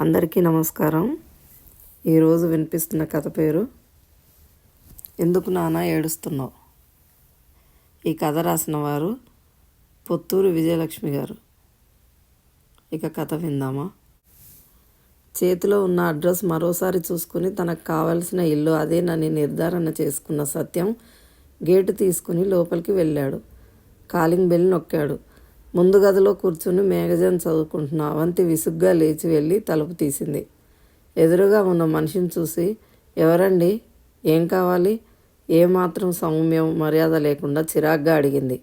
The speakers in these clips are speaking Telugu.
అందరికీ నమస్కారం. ఈరోజు వినిపిస్తున్న కథ పేరు ఎందుకు నాన్న ఏడుస్తున్నావు? ఈ కథ రాసిన వారు పొత్తూరు విజయలక్ష్మి గారు. ఇక కథ విందామా? చేతిలో ఉన్న అడ్రస్ మరోసారి చూసుకుని తనకు కావలసిన ఇల్లు అదేనని నిర్ధారణ చేసుకున్న సత్యం గేటు తీసుకుని లోపలికి వెళ్ళాడు. కాలింగ్ బెల్ నొక్కాడు. ముందు గదిలో కూర్చుని మ్యాగజైన్ చదువుకుంటున్న అవంతి విసుగ్గా లేచి వెళ్ళి తలుపు తీసింది. ఎదురుగా ఉన్న మనిషిని చూసి ఎవరండి? ఏం కావాలి? ఏమాత్రం సౌమ్యం మర్యాద లేకుండా చిరాగ్గా అడిగింది.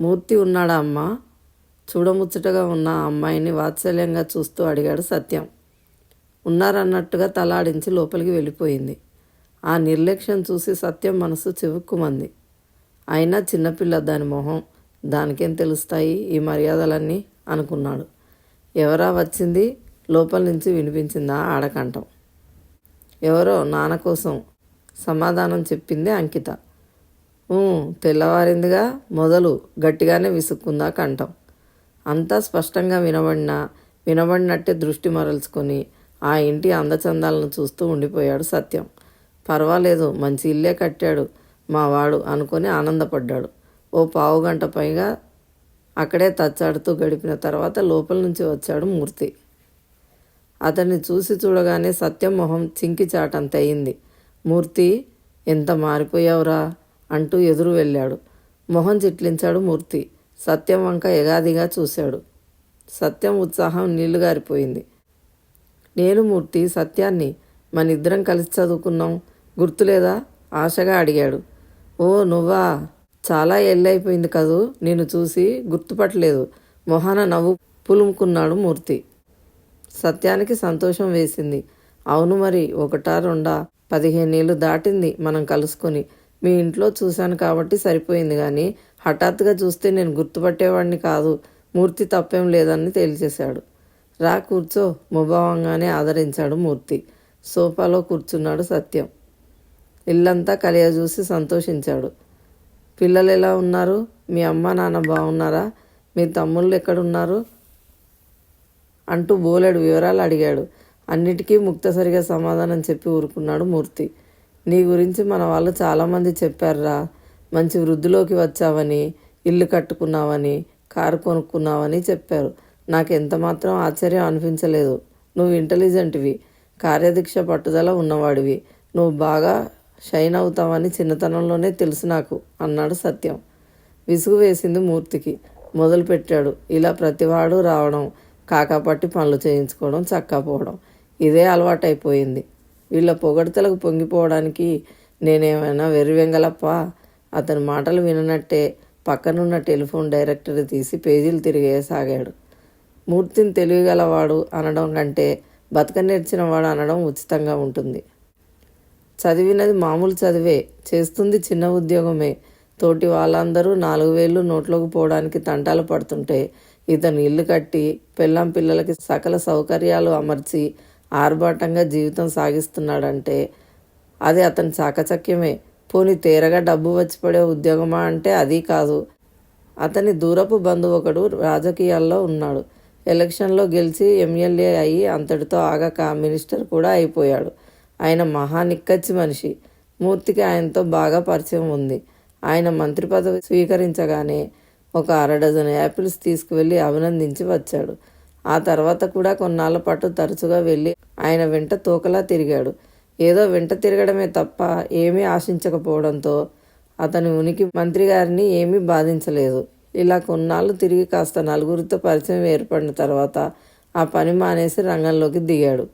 మూర్తి ఉన్నాడా అమ్మా? చూడముచ్చటగా ఉన్న అమ్మాయిని వాత్సల్యంగా చూస్తూ అడిగాడు సత్యం. ఉన్నారన్నట్టుగా తలాడించి లోపలికి వెళ్ళిపోయింది. ఆ నిర్లక్ష్యం చూసి సత్యం మనసు చివుక్కుమంది. అయినా చిన్నపిల్ల దాని మొహం. దానికేం తెలుస్తాయి ఈ మర్యాదలన్నీ అనుకున్నాడు. ఎవరా వచ్చింది? లోపల నుంచి వినిపించిందా ఆడకంఠం. ఎవరో నాన్న కోసం సమాధానం చెప్పింది అంకిత. తెల్లవారిందిగా మొదలు గట్టిగానే విసుక్కుందా కంఠం. అంతా స్పష్టంగా వినబడినా వినబడినట్టే దృష్టి మరల్చుకొని ఆ ఇంటి అందచందాలను చూస్తూ ఉండిపోయాడు సత్యం. పర్వాలేదు మంచి ఇల్లే కట్టాడు మా వాడు అనుకొని ఆనందపడ్డాడు. ఓ పావు గంట పైగా అక్కడే తచ్చాడుతూ గడిపిన తర్వాత లోపల నుంచి వచ్చాడు మూర్తి. అతన్ని చూసి చూడగానే సత్యం మొహం చింకిచాటంత అయింది. మూర్తి ఎంత మారిపోయావురా అంటూ ఎదురు వెళ్ళాడు. మొహం చిట్లించాడు మూర్తి. సత్యం వంక ఎగాదిగా చూశాడు. సత్యం ఉత్సాహం నీళ్ళు గారిపోయింది నేను మూర్తి సత్యాన్ని మన ఇద్దరం కలిసి చదువుకున్నాం. గుర్తులేదా? ఆశగా అడిగాడు. ఓ నువ్వా? చాలా ఎల్లైపోయింది కదూ. నేను చూసి గుర్తుపట్టలేదు. మొహాన నవ్వు పులుముకున్నాడు మూర్తి. సత్యానికి సంతోషం వేసింది. అవును మరి ఒకటా రెండా పదిహేనేళ్ళు దాటింది మనం కలుసుకొని. మీ ఇంట్లో చూశాను కాబట్టి సరిపోయింది కానీ హఠాత్తుగా చూస్తే నేను గుర్తుపట్టేవాడిని కాదు. మూర్తి తప్పేం లేదని తేల్చేశాడు. రా కూర్చో ముభావంగానే ఆదరించాడు మూర్తి. సోఫాలో కూర్చున్నాడు సత్యం. ఇల్లంతా కలియ చూసి సంతోషించాడు. పిల్లలు ఎలా ఉన్నారు? మీ అమ్మ నాన్న బాగున్నారా? మీ తమ్ముళ్ళు ఎక్కడున్నారు? అంటూ బోలెడు వివరాలు అడిగాడు. అన్నిటికీ ముక్తసరిగా సమాధానం చెప్పి ఊరుకున్నాడు మూర్తి. నీ గురించి మన వాళ్ళు చాలామంది చెప్పారురా. మంచి వృద్ధిలోకి వచ్చావని ఇల్లు కట్టుకున్నావని కారు కొనుక్కున్నావని చెప్పారు. నాకు ఎంత మాత్రం ఆశ్చర్యం అనిపించలేదు. నువ్వు ఇంటెలిజెంట్వి కార్యదీక్ష పట్టుదల ఉన్నవాడివి. నువ్వు బాగా షైన్ అవుతామని చిన్నతనంలోనే తెలుసు నాకు అన్నాడు సత్యం. విసుగు వేసింది మూర్తికి. మొదలుపెట్టాడు. ఇలా ప్రతివాడు రావడం కాకాపట్టి పనులు చేయించుకోవడం చక్కపోవడం ఇదే అలవాటైపోయింది. వీళ్ళ పొగడతలకు పొంగిపోవడానికి నేనేమైనా వెర్రివెంగలప్ప? అతని మాటలు విననట్టే పక్కనున్న టెలిఫోన్ డైరెక్టరీ తీసి పేజీలు తిరిగేసాగాడు మూర్తిని తెలివిగలవాడు అనడం కంటే బతక నేర్చిన వాడు అనడం ఉచితంగా ఉంటుంది. చదివినది మామూలు చదివే చేస్తుంది చిన్న ఉద్యోగమే. తోటి వాళ్ళందరూ నాలుగు వేలు నోట్లోకి పోవడానికి తంటాలు పడుతుంటే ఇతను ఇల్లు కట్టి పెళ్ళాం పిల్లలకి సకల సౌకర్యాలు అమర్చి ఆర్భాటంగా జీవితం సాగిస్తున్నాడంటే అది అతని చాకచక్యమే పోని తేరగా డబ్బు వచ్చి పడే ఉద్యోగమా అంటే అది కాదు. అతని దూరపు బంధువు ఒకడు రాజకీయాల్లో ఉన్నాడు. ఎలక్షన్లో గెలిచి ఎమ్మెల్యే అయ్యి అంతటితో ఆగక మినిస్టర్ కూడా అయిపోయాడు. ఆయన మహా నిక్కచ్చి మనిషి. మూర్తికి ఆయనతో బాగా పరిచయం ఉంది. ఆయన మంత్రి పదవి స్వీకరించగానే ఒక అరడజన్ యాపిల్స్ తీసుకువెళ్ళి అభినందించి వచ్చాడు. ఆ తర్వాత కూడా కొన్నాళ్ళ పాటు తరచుగా వెళ్ళి ఆయన వెంట తోకలా తిరిగాడు. ఏదో వెంట తిరగడమే తప్ప ఏమీ ఆశించకపోవడంతో అతని ఉనికి మంత్రి గారిని ఏమీ బాధించలేదు. ఇలా కొన్నాళ్ళు తిరిగి కాస్త నలుగురితో పరిచయం ఏర్పడిన తర్వాత ఆ పని మానేసి రంగంలోకి దిగాడు.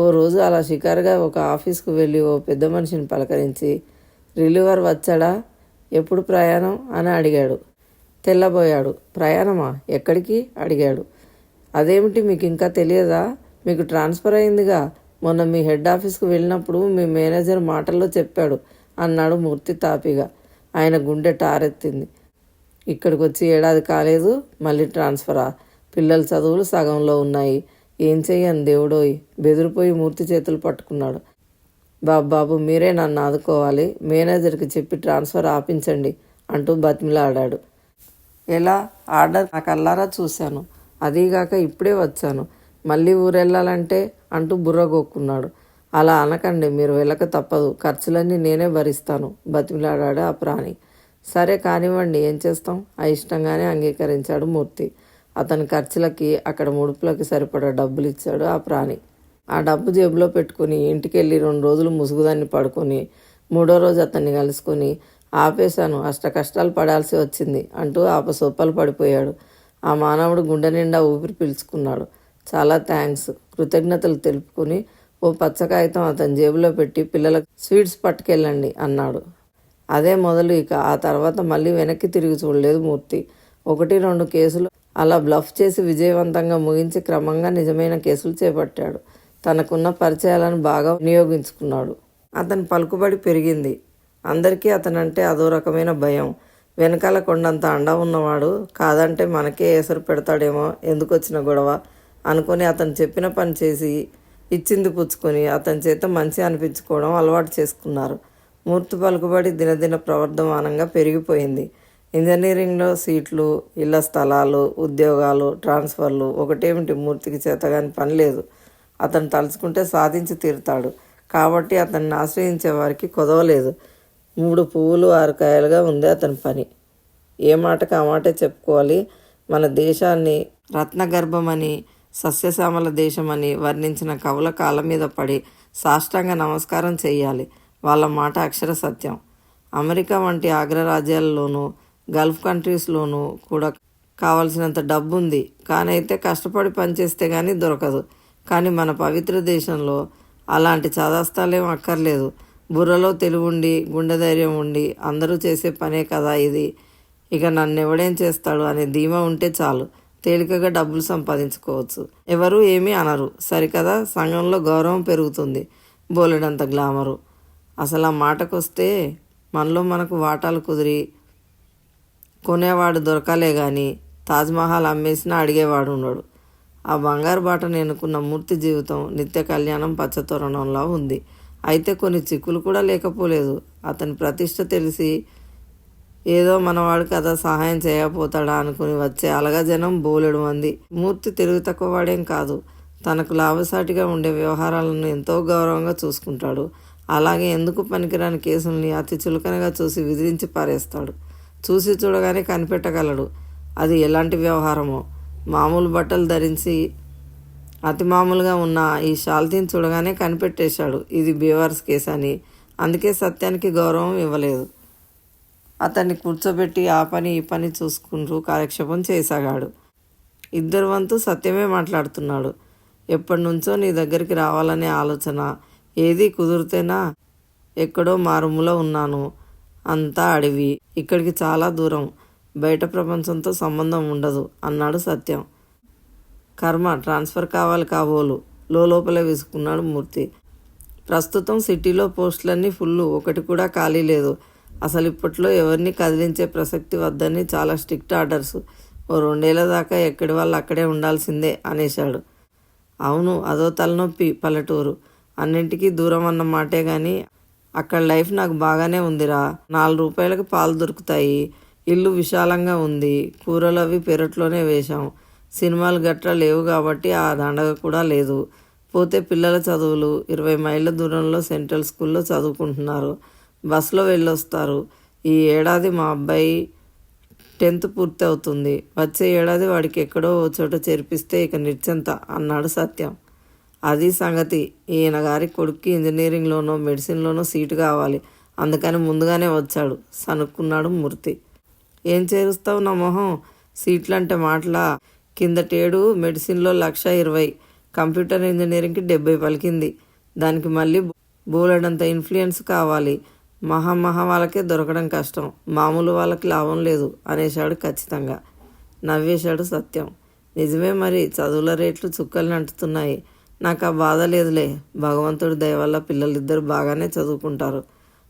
ఓ రోజు అలా షికారుగా ఒక ఆఫీస్కు వెళ్ళి ఓ పెద్ద మనిషిని పలకరించి రిలీవర్ వచ్చాడా? ఎప్పుడు ప్రయాణం? అని అడిగాడు. తెల్లబోయాడు. ప్రయాణమా? ఎక్కడికి? అడిగాడు. అదేమిటి? మీకు ఇంకా తెలియదా? మీకు ట్రాన్స్ఫర్ అయిందిగా? మొన్న మీ హెడ్ ఆఫీస్కు వెళ్ళినప్పుడు మీ మేనేజర్ మాటల్లో చెప్పాడు అన్నాడు మూర్తి తాపిగా. ఆయన గుండె టారెత్తింది. ఇక్కడికి వచ్చి ఏడాది కాలేదు మళ్ళీ ట్రాన్స్ఫరా? పిల్లల చదువులు సగంలో ఉన్నాయి. ఏం చెయ్యను దేవుడోయ్? బెదిరిపోయి మూర్తి చేతులు పట్టుకున్నాడు. బాబు బాబు మీరే నన్ను ఆదుకోవాలి. మేనేజర్కి చెప్పి ట్రాన్స్ఫర్ ఆపించండి అంటూ బతిమిలాడాడు. ఎలా? ఆర్డర్ నా కల్లారా చూశాను. అదీగాక ఇప్పుడే వచ్చాను. మళ్ళీ ఊరెళ్ళాలంటే అంటూ బుర్రగొక్కున్నాడు అలా అనకండి మీరు వెళ్ళక తప్పదు. ఖర్చులన్నీ నేనే భరిస్తాను బతిమిలాడాడు ఆ ప్రాణి. సరే కానివ్వండి ఏం చేస్తాం? అయిష్టంగానే అంగీకరించాడు మూర్తి. అతని ఖర్చులకి అక్కడ ముడుపులకి సరిపడా డబ్బులు ఇచ్చాడు ఆ ప్రాణి. ఆ డబ్బు జేబులో పెట్టుకుని ఇంటికి వెళ్ళి రెండు రోజులు ముసుగుదాన్ని పడుకొని మూడో రోజు అతన్ని కలుసుకొని ఆపేశాను అష్ట కష్టాలు పడాల్సి వచ్చింది అంటూ ఆపసొప్పలు పడిపోయాడు. ఆ మానవుడు గుండె నిండా ఊపిరి పీల్చుకున్నాడు. చాలా థ్యాంక్స్. కృతజ్ఞతలు తెలుపుకుని ఓ పచ్చ కాగితం అతని జేబులో పెట్టి పిల్లలకు స్వీట్స్ పట్టుకెళ్ళండి అన్నాడు. అదే మొదలు ఇక. ఆ తర్వాత మళ్ళీ వెనక్కి తిరిగి చూడలేదు మూర్తి. ఒకటి రెండు కేసులు అలా బ్లఫ్ చేసి విజయవంతంగా ముగించి క్రమంగా నిజమైన కేసులు చేపట్టాడు. తనకున్న పరిచయాలను బాగా వినియోగించుకున్నాడు. అతని పలుకుబడి పెరిగింది. అందరికీ అతనంటే అదో రకమైన భయం. వెనకాల కొండంత అండ ఉన్నవాడు కాదంటే మనకే ఎసరు పెడతాడేమో ఎందుకు వచ్చిన గొడవ? అనుకొని అతను చెప్పిన పని చేసి ఇచ్చింది పుచ్చుకొని అతని చేత మంచి అనిపించుకోవడం అలవాటు చేసుకున్నారు. మూర్తి పలుకుబడి దినదిన ప్రవర్ధమానంగా పెరిగిపోయింది. ఇంజనీరింగ్లో సీట్లు ఇళ్ళ స్థలాలు ఉద్యోగాలు ట్రాన్స్ఫర్లు ఒకటేమిటి మూర్తికి చేతగాని పని లేదు. అతను తలుచుకుంటే సాధించి తీరుతాడు. కాబట్టి అతన్ని ఆశ్రయించే వారికి కొదవలేదు. మూడు పువ్వులు ఆరు కాయలుగా ఉంది అతని పని. ఏ మాటకు ఆ మాటే చెప్పుకోవాలి. మన దేశాన్ని రత్నగర్భమని సస్యశ్యామల దేశమని వర్ణించిన కవుల కాళ్ళ మీద పడి సాష్టాంగ నమస్కారం చేయాలి. వాళ్ళ మాట అక్షర సత్యం. అమెరికా వంటి అగ్రరాజ్యాల్లోనూ గల్ఫ్ కంట్రీస్లోనూ కూడా కావలసినంత డబ్బు ఉంది కానీ అయితే కష్టపడి పనిచేస్తే కానీ దొరకదు. కానీ మన పవిత్ర దేశంలో అలాంటి చదస్తాలేం అక్కర్లేదు. బుర్రలో తెలివుండి గుండె ధైర్యం ఉండి అందరూ చేసే పనే కదా ఇది. ఇక నన్ను ఎవడేం చేస్తాడు అనే ధీమా ఉంటే చాలు. తేలికగా డబ్బులు సంపాదించుకోవచ్చు. ఎవరు ఏమీ అనరు. సరికదా సంఘంలో గౌరవం పెరుగుతుంది. బోలెడంత గ్లామరు. అసలు ఆ మాటకొస్తే మనలో మనకు వాటాలు కుదిరి కొనేవాడు దొరకలే కానీ తాజ్మహల్ అమ్మేసినా అడిగేవాడు ఉన్నాడు ఆ బంగారు బాటను ఎన్నుకున్న మూర్తి జీవితం నిత్య కళ్యాణం పచ్చతోరణంలా ఉంది. అయితే కొన్ని చిక్కులు కూడా లేకపోలేదు. అతని ప్రతిష్ట తెలిసి ఏదో మనవాడు కదా సహాయం చేయకపోతాడా అనుకుని వచ్చే అలగా జనం బోలెడు మంది. మూర్తి తెలుగు తక్కువ వాడేం కాదు. తనకు లాభసాటిగా ఉండే వ్యవహారాలను ఎంతో గౌరవంగా చూసుకుంటాడు. అలాగే ఎందుకు పనికిరాని కేసుల్ని అతి చులకనగా చూసి విదిరించి పారేస్తాడు. చూసి చూడగానే కనిపెట్టగలడు. అది ఎలాంటి వ్యవహారమో. మామూలు బట్టలు ధరించి అతి మామూలుగా ఉన్న ఈ షాల్తీని చూడగానే కనిపెట్టేశాడు. ఇది బీవర్స్ కేసు అని అందుకే సత్యానికి గౌరవం ఇవ్వలేదు. అతన్ని కూర్చోబెట్టి ఆ పని ఈ పని చూసుకుంటూ కాలక్షేపం చేసాగాడు. ఇద్దరు వంతు సత్యమే మాట్లాడుతున్నాడు. ఎప్పటి నుంచో నీ దగ్గరికి రావాలనే ఆలోచన ఏది కుదిరితేనా? ఎక్కడో మారుమూల ఉన్నాను. అంతా అడవి. ఇక్కడికి చాలా దూరం. బయట ప్రపంచంతో సంబంధం ఉండదు అన్నాడు సత్యం. కర్మ ట్రాన్స్ఫర్ కావాలి కాబోలు. లోపలే విసుకున్నాడు మూర్తి. ప్రస్తుతం సిటీలో పోస్టులన్నీ ఫుల్ ఒకటి కూడా ఖాళీ లేదు. అసలు ఇప్పట్లో ఎవరిని కదిలించే ప్రసక్తి వద్దని చాలా స్ట్రిక్ట్ ఆర్డర్స్. ఓ రెండేళ్ళ దాకా ఎక్కడి వాళ్ళు అక్కడే ఉండాల్సిందే అనేశాడు. అవును అదో తలనొప్పి పల్లెటూరు. అన్నింటికీ దూరం అన్న మాటే కానీ అక్కడ లైఫ్ నాకు బాగానే ఉందిరా. నాలుగు రూపాయలకు పాలు దొరుకుతాయి. ఇల్లు విశాలంగా ఉంది. కూరలు అవి పెరట్లోనే వేశాం. సినిమాలు గట్రా లేవు కాబట్టి ఆ దండగ కూడా లేదు. పోతే పిల్లల చదువులు. ఇరవై మైళ్ళ దూరంలో సెంట్రల్ స్కూల్లో చదువుకుంటున్నారు. బస్సులో వెళ్ళొస్తారు. ఈ ఏడాది మా అబ్బాయి టెన్త్ పూర్తి అవుతుంది వచ్చే ఏడాది వాడికి ఎక్కడో ఓ చోట చేర్పిస్తే ఇక నిర్చంత అన్నాడు సత్యం. అది సంగతి. ఈయన గారి కొడుక్కి ఇంజనీరింగ్లోనో మెడిసిన్లోనో సీటు కావాలి. అందుకని ముందుగానే వచ్చాడు. సనుక్కున్నాడు మూర్తి. ఏం చేరుస్తావు నా మొహం? సీట్లంటే మాటలా? కిందటేడు మెడిసిన్లో లక్ష ఇరవై. కంప్యూటర్ ఇంజనీరింగ్కి డెబ్బై పలికింది. దానికి మళ్ళీ బోలెడంత ఇన్ఫ్లుయెన్స్ కావాలి. మహా మహా వాళ్ళకే దొరకడం కష్టం. మామూలు వాళ్ళకి లాభం లేదు అనేశాడు ఖచ్చితంగా. నవ్వేశాడు సత్యం. నిజమే మరి. చదువుల రేట్లు చుక్కలు అంటుతున్నాయి నాకు ఆ బాధ లేదులే. భగవంతుడి దయ వల్ల పిల్లలిద్దరు బాగానే చదువుకుంటారు.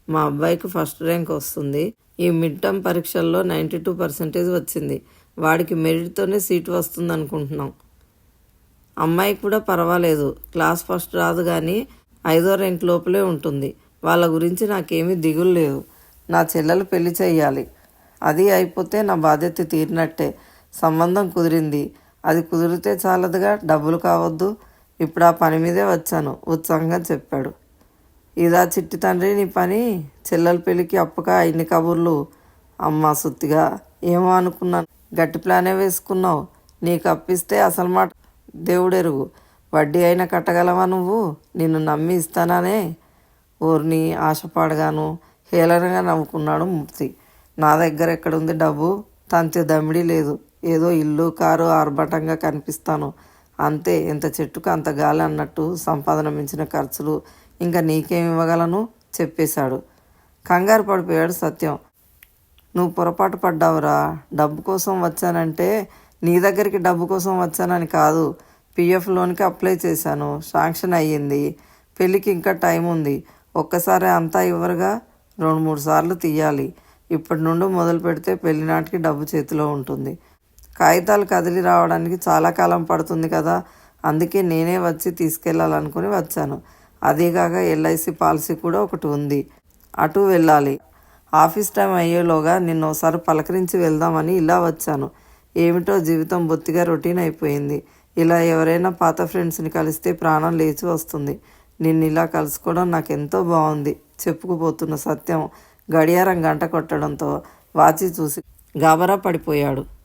మా అబ్బాయికి ఫస్ట్ ర్యాంక్ వస్తుంది. ఈ మిడ్ టర్మ్ పరీక్షల్లో నైంటీ టూ పర్సెంటేజ్ వచ్చింది. వాడికి మెరిట్తోనే సీటు వస్తుంది అనుకుంటున్నాం అమ్మాయి కూడా పర్వాలేదు. క్లాస్ ఫస్ట్ రాదు కానీ ఐదో ర్యాంక్ లోపలే ఉంటుంది. వాళ్ళ గురించి నాకేమీ దిగులు లేదు నా చెల్లెలు పెళ్ళి చేయాలి అది అయిపోతే నా బాధ్యత తీరినట్టే. సంబంధం కుదిరింది. అది కుదిరితే చాలదుగా. డబ్బులు కావద్దు. ఇప్పుడు ఆ పని మీదే వచ్చాను. ఉత్సాహంగా చెప్పాడు. ఇదా చిట్టి తండ్రి నీ పని? చెల్లెల పెళ్ళికి అప్పక ఇన్ని కబుర్లు? అమ్మా సుత్తిగా ఏమో అనుకున్నాను. గట్టి ప్లానే వేసుకున్నావు. నీకు అప్పిస్తే అసలు మాట దేవుడెరుగు. వడ్డీ అయినా కట్టగలవా నువ్వు? నిన్ను నమ్మి ఇస్తానానే? ఊరిని ఆశపడగాను హేళనగా నవ్వుకున్నాడు మూర్తి. నా దగ్గర ఎక్కడుంది డబ్బు? తంతే దమిడి లేదు. ఏదో ఇల్లు కారు ఆర్భటంగా కనిపిస్తాను. అంతే ఎంత చెట్టుకు అంత గాలి అన్నట్టు సంపాదన మించిన ఖర్చులు ఇంకా నీకేం ఇవ్వగలను? చెప్పేశాడు. కంగారు పడిపోయాడు సత్యం. నువ్వు పొరపాటు పడ్డావురా. డబ్బు కోసం వచ్చానంటే నీ దగ్గరికి డబ్బు కోసం వచ్చానని కాదు. పిఎఫ్ లోన్కి అప్లై చేశాను. శాంక్షన్ అయ్యింది. పెళ్ళికి ఇంకా టైం ఉంది. ఒక్కసారి అంతా ఇవ్వరుగా? రెండు మూడు సార్లు తీయాలి. ఇప్పటి నుండి మొదలు పెడితే పెళ్ళి నాటికి డబ్బు చేతిలో ఉంటుంది. కాగితాలు కదిలి రావడానికి చాలా కాలం పడుతుంది కదా. అందుకే నేనే వచ్చి తీసుకెళ్ళాలనుకుని వచ్చాను. అదేగాక ఎల్ఐసి పాలసీ కూడా ఒకటి ఉంది. అటు వెళ్ళాలి. ఆఫీస్ టైం అయ్యేలోగా నిన్న ఒకసారి పలకరించి వెళ్దామని ఇలా వచ్చాను. ఏమిటో జీవితం బొత్తిగా రొటీన్ అయిపోయింది. ఇలా ఎవరైనా పాత ఫ్రెండ్స్ని కలిస్తే ప్రాణం లేచి వస్తుంది. నిన్ను ఇలా కలుసుకోవడం నాకు ఎంతో బాగుంది. చెప్పుకుపోతున్న సత్యం గడియారం గంట కొట్టడంతో వాచి చూసి గాబరా పడిపోయాడు.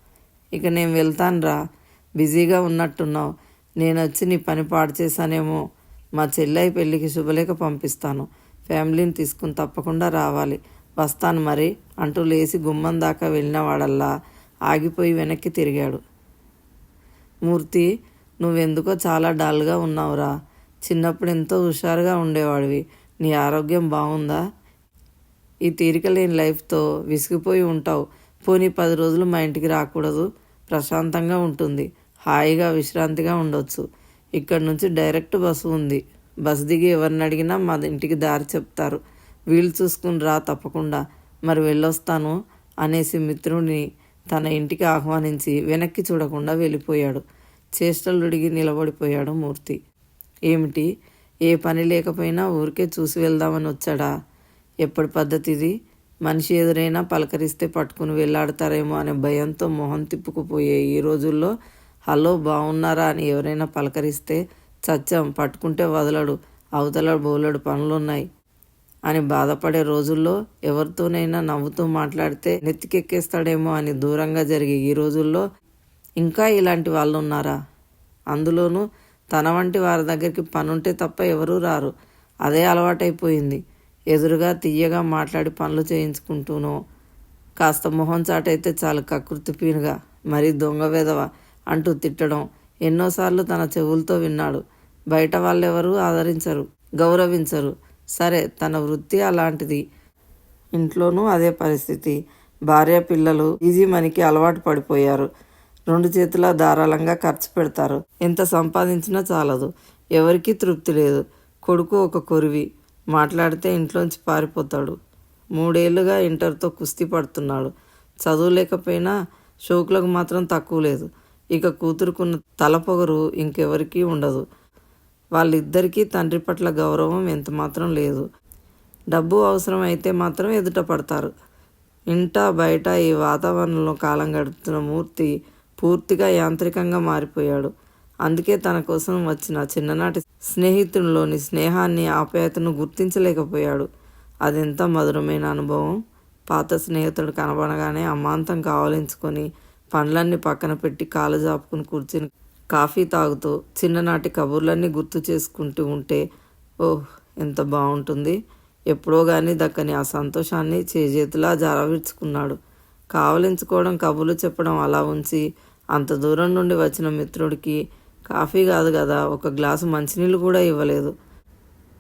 ఇక నేను వెళ్తానురా. బిజీగా ఉన్నట్టున్నావు. నేను వచ్చి నీ పని పాడు చేశానేమో. మా చెల్లై పెళ్ళికి శుభలేఖ పంపిస్తాను. ఫ్యామిలీని తీసుకుని తప్పకుండా రావాలి. వస్తాను మరి అంటూ లేచి గుమ్మం దాకా వెళ్ళిన వాడల్లా ఆగిపోయి వెనక్కి తిరిగాడు. మూర్తి నువ్వెందుకో చాలా డల్గా ఉన్నావురా. చిన్నప్పుడు ఎంతో హుషారుగా ఉండేవాడివి. నీ ఆరోగ్యం బాగుందా? ఈ తీరిక లేని లైఫ్తో విసిగిపోయి ఉంటావు. పోనీ పది రోజులు మా ఇంటికి రాకూడదు? ప్రశాంతంగా ఉంటుంది. హాయిగా విశ్రాంతిగా ఉండొచ్చు. ఇక్కడ నుంచి డైరెక్ట్ బస్సు ఉంది. బస్ దిగి ఎవరిని అడిగినా మా ఇంటికి దారి చెప్తారు. వీలు చూసుకుని రా తప్పకుండా. మరి వెళ్ళొస్తాను అనేసి మిత్రుడిని తన ఇంటికి ఆహ్వానించి వెనక్కి చూడకుండా వెళ్ళిపోయాడు. చేష్టలుడిగి నిలబడిపోయాడు మూర్తి. ఏమిటి? ఏ పని లేకపోయినా ఊరికే చూసి వెళ్దామని వచ్చాడా? ఎప్పటి పద్ధతిది? మనిషి ఎదురైనా పలకరిస్తే పట్టుకుని వెళ్ళాడతారేమో అనే భయంతో మొహం తిప్పుకుపోయే ఈ రోజుల్లో హలో బాగున్నారా అని ఎవరైనా పలకరిస్తే చచ్చాం పట్టుకుంటే వదలడు అవతల బోలెడు పనులున్నాయి అని బాధపడే రోజుల్లో ఎవరితోనైనా నవ్వుతూ మాట్లాడితే నెత్తికెక్కేస్తాడేమో అని దూరంగా జరిగే ఈ రోజుల్లో ఇంకా ఇలాంటి వాళ్ళు ఉన్నారా అందులోనూ తన వంటి వారి దగ్గరికి పనుంటే తప్ప ఎవరూ రారు. అదే అలవాటైపోయింది. ఎదురుగా తీయగా మాట్లాడి పనులు చేయించుకుంటూనో కాస్త మొహం చాటైతే చాలు కకృతిపీనుగా మరీ దొంగ వెధవ అంటూ తిట్టడం ఎన్నోసార్లు తన చెవులతో విన్నాడు. బయట వాళ్ళెవరూ ఆదరించరు గౌరవించరు. సరే తన వృత్తి అలాంటిది. ఇంట్లోనూ అదే పరిస్థితి. భార్య పిల్లలు ఈజీ మనకి అలవాటు పడిపోయారు. రెండు చేతుల ధారాళంగా ఖర్చు పెడతారు. ఎంత సంపాదించినా చాలదు. ఎవరికీ తృప్తి లేదు. కొడుకు ఒక కొరివి. మాట్లాడితే ఇంట్లోంచి పారిపోతాడు. మూడేళ్ళుగా ఇంటర్తో కుస్తీ పడుతున్నాడు. చదువు లేకపోయినా షోకులకు మాత్రం తక్కువ లేదు. ఇక కూతురుకున్న తలపొగరు ఇంకెవరికీ ఉండదు. వాళ్ళిద్దరికీ తండ్రి పట్ల గౌరవం ఎంత మాత్రం లేదు. డబ్బు అవసరం అయితే మాత్రం ఎదుట పడతారు. ఇంట బయట ఈ వాతావరణంలో కాలం గడుపుతున్న మూర్తి పూర్తిగా యాంత్రికంగా మారిపోయాడు. అందుకే తన కోసం వచ్చిన చిన్ననాటి స్నేహితుడిలోని స్నేహాన్ని ఆప్యాయతను గుర్తించలేకపోయాడు. అదెంత మధురమైన అనుభవం. పాత స్నేహితుడు కనబడగానే అమాంతం కావలించుకొని పండ్లన్నీ పక్కన పెట్టి కాలు జాపుకుని కూర్చుని కాఫీ తాగుతూ చిన్ననాటి కబుర్లన్నీ గుర్తు చేసుకుంటూ ఉంటే ఓహ్ ఎంత బాగుంటుంది ఎప్పుడో కానీ దక్కని ఆ సంతోషాన్ని చేజేతులా జారవిడ్చుకున్నాడు కావలించుకోవడం కబుర్లు చెప్పడం అలా ఉంచి అంత దూరం నుండి వచ్చిన మిత్రుడికి కాఫీ కాదు కదా ఒక గ్లాసు మంచినీళ్ళు కూడా ఇవ్వలేదు.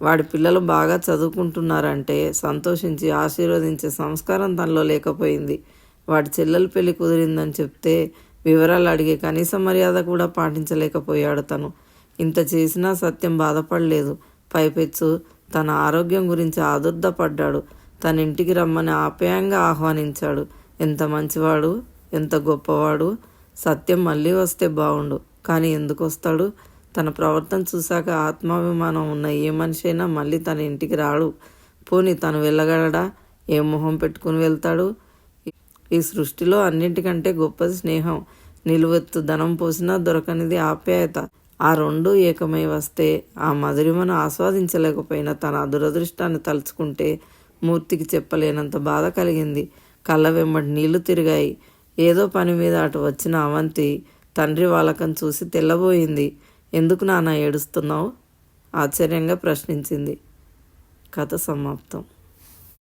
వాడి పిల్లలు బాగా చదువుకుంటున్నారంటే సంతోషించి ఆశీర్వదించే సంస్కారం తనలో లేకపోయింది. వాడి చెల్లెల పెళ్ళి కుదిరిందని చెప్తే వివరాలు అడిగే కనీస మర్యాద కూడా పాటించలేకపోయాడు తను. ఇంత చేసినా సత్యం బాధపడలేదు. పైపెచ్చు తన ఆరోగ్యం గురించి ఆదుర్దపడ్డాడు. తన ఇంటికి రమ్మని ఆప్యాయంగా ఆహ్వానించాడు. ఎంత మంచివాడు ఎంత గొప్పవాడు. సత్యం మళ్ళీ వస్తే బాగుండు కానీ ఎందుకు వస్తాడు తన ప్రవర్తన చూశాక ఆత్మాభిమానం ఉన్న ఏ మనిషి అయినా మళ్ళీ తన ఇంటికి రాడు. పోని తను వెళ్ళగలడా? ఏ మొహం పెట్టుకుని వెళ్తాడు? ఈ సృష్టిలో అన్నింటికంటే గొప్పది స్నేహం. నిలువెత్తు ధనం పోసినా దొరకనిది ఆప్యాయత. ఆ రెండు ఏకమై వస్తే ఆ మధురిమను ఆస్వాదించలేకపోయిన తన దురదృష్టాన్ని తలుచుకుంటే మూర్తికి చెప్పలేనంత బాధ కలిగింది. కళ్ళ వెంబడి నీళ్ళు తిరిగాయి. ఏదో పని మీద అటు వచ్చిన అవంతి తండ్రి వాళ్ళకం చూసి తెల్లబోయింది. ఎందుకు నాన్న ఏడుస్తున్నావు? ఆశ్చర్యంగా ప్రశ్నించింది. కథ సమాప్తం.